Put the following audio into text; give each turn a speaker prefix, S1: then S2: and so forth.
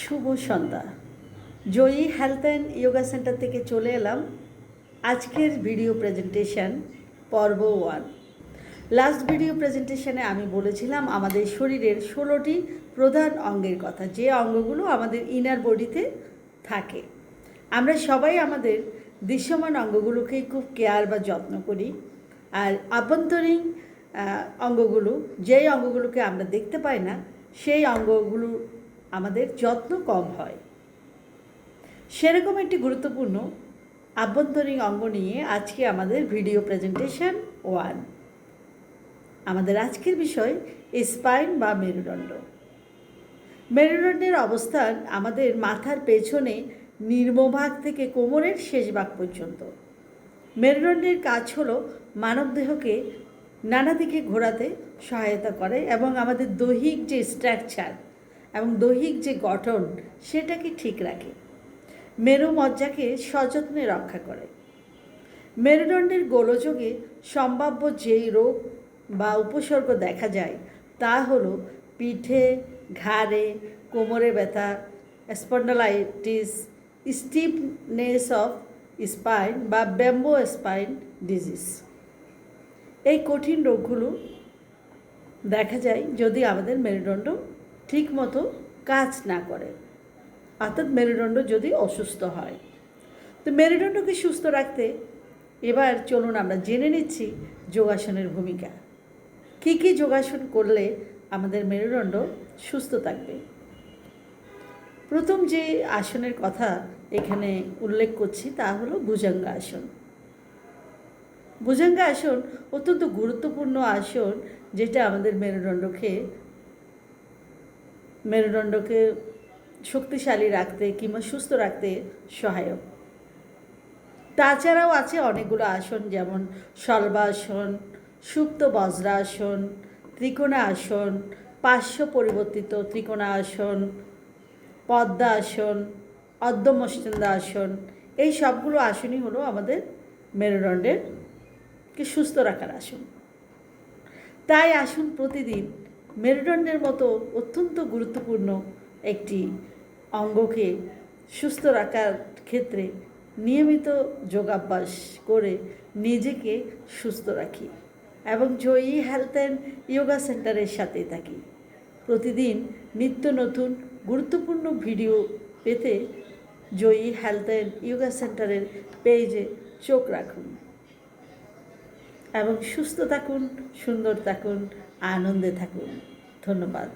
S1: Shubho Sandhya. Joyee health and yoga centre থেকে চলে এলাম আজকের ভিডিও প্রেজেন্টেশন পর্ব ওয়ান লাস্ট ভিডিও প্রেজেন্টেশনে আমি বলেছিলাম, আমাদের শরীরের ষোলোটি প্রধান অঙ্গের কথা। যে অঙ্গগুলো আমাদের ইনার বডিতে থাকে। আমরা সবাই আমাদের দৃশ্যমান অঙ্গগুলোকেই খুব কেয়ার বা যত্ন করি। আর আভ্যন্তরীণ অঙ্গগুলো, যেই অঙ্গগুলোকে আমরা দেখতে পাই না, সেই অঙ্গগুলো আমাদের যত্ন কম হয়। সেরকম একটি গুরুত্বপূর্ণ আভ্যন্তরীণ অঙ্গ নিয়ে আজকে আমাদের ভিডিও প্রেজেন্টেশন ওয়ান আমাদের আজকের বিষয় স্পাইন বা মেরুদণ্ড। মেরুদণ্ডের অবস্থান আমাদের মাথার পেছনে নির্মভাগ থেকে কোমরের শেষ ভাগ পর্যন্ত। মেরুদণ্ডের কাজ হলো মানবদেহকে নানা দিকে ঘোরাতে সহায়তা করে এবং আমাদের দৈহিক যে স্ট্রাকচার এবং দৈহিক যে গঠন সেটাকে ঠিক রাখে? মেরু মজ্জাকে সযত্নে রক্ষা করে। মেরুদণ্ডের গোলযোগে সম্ভাব্য যেই রোগ বা উপসর্গ দেখা যায়, তা হলো পিঠে, ঘাড়ে, কোমরে ব্যথা, স্পন্ডালাইটিস, স্টিফনেস অফ স্পাইন বা ব্যাম্বো স্পাইন ডিজিজ। এই কঠিন রোগগুলো দেখা যায় যদি আমাদের মেরুদণ্ড ঠিকমতো কাজ না করে। অর্থাৎ মেরুদণ্ড যদি অসুস্থ হয়। তো মেরুদণ্ডকে সুস্থ রাখতে এবার চলুন আমরা জেনে নিচ্ছি যোগাসনের ভূমিকা। কী কী যোগাসন করলে আমাদের মেরুদণ্ড সুস্থ থাকবে? প্রথম যে আসনের কথা এখানে উল্লেখ করছি তা হলো ভুজঙ্গ আসন। ভুজঙ্গ আসন অত্যন্ত গুরুত্বপূর্ণ আসন যেটা আমাদের মেরুদণ্ডকে মেরুদণ্ডকে শক্তিশালী রাখতে কিংবা সুস্থ রাখতে সহায়ক। তাছাড়াও আছে অনেকগুলো আসন, যেমন শলবাসন সুপ্ত বজ্রাসন, ত্রিকোণাসন, পার্শ্ব পরিবর্তিত ত্রিকোণাসন, পদ্মাসন অর্ধমস্তিন্দাসন এই সবগুলো আসনই হলো আমাদের মেরুদণ্ডের কে সুস্থ রাখার আসন। তাই আসুন প্রতিদিন মেরুদণ্ডের মতো অত্যন্ত গুরুত্বপূর্ণ একটি অঙ্গকে সুস্থ রাখার ক্ষেত্রে নিয়মিত যোগাভ্যাস করে নিজেকে সুস্থ রাখি এবং জয়ী হেলথ অ্যান্ড ইয়োগা সেন্টারের সাথেই থাকি। প্রতিদিন নিত্য নতুন গুরুত্বপূর্ণ ভিডিও পেতে জয়ী হেলথ অ্যান্ড ইয়োগা সেন্টারের পেজে চোখ রাখুন। এবং সুস্থ থাকুন সুন্দর থাকুন আনন্দে থাকুন। ধন্যবাদ।